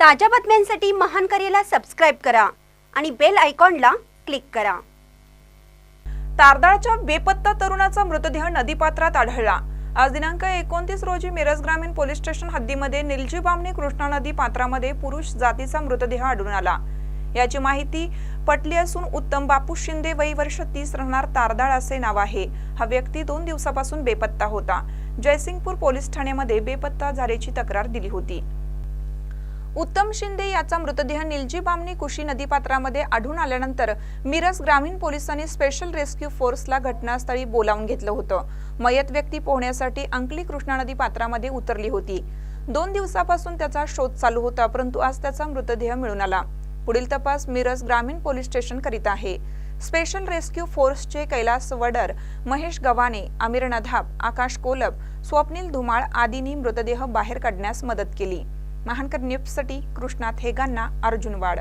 ताज्या बातम्यांसाठी महान करेला सबस्क्राईब करा आणि बेल आयकॉनला क्लिक करा. तारदाळच्या बेपत्ता तरुणाचा मृतदेह नदीपात्रात आढळला. आज दिनांक एकोणतीस रोजी मिरज ग्रामीण पोलीस स्टेशन हद्दीमध्ये निलजी बामणे कृष्णा नदी पात्रामध्ये पुरुष जातीचा मृतदेह आढळून आला. याची माहिती पटली असून उत्तम बापू शिंदे वय वर्ष तीस राहणार तारदाळ असे नाव आहे. हा व्यक्ती दोन दिवसापासून बेपत्ता होता. जयसिंगपूर पोलीस ठाण्यामध्ये बेपत्ता झाल्याची तक्रार दिली होती. उत्तम शिंदे याचा मृतदेह निलजी बामणी कुशी नदीपात्रामध्ये आढळून आल्यानंतर मिरज ग्रामीण पोलिसांनी स्पेशल रेस्क्यू फोर्सला घटनास्थळी बोलावून घेतलं होतं. मयत व्यक्ती पोहण्यासाठी अंकली कृष्णा नदी पात्रामध्ये उतरली होती. दोन दिवसापासून त्याचा शोध चालू होता परंतु आज त्याचा मृतदेह मिळून आला. पुढील तपास मिरज ग्रामीण पोलीस स्टेशन करीत आहे. स्पेशल रेस्क्यू फोर्सचे कैलास वडर महेश गव्हाणे आमिर नधाब आकाश कोलब स्वप्नील धुमाळ आदींनी मृतदेह बाहेर काढण्यास मदत केली. महानकर न्यूजसाठी कृष्णा थेगांना अर्जुन वाड.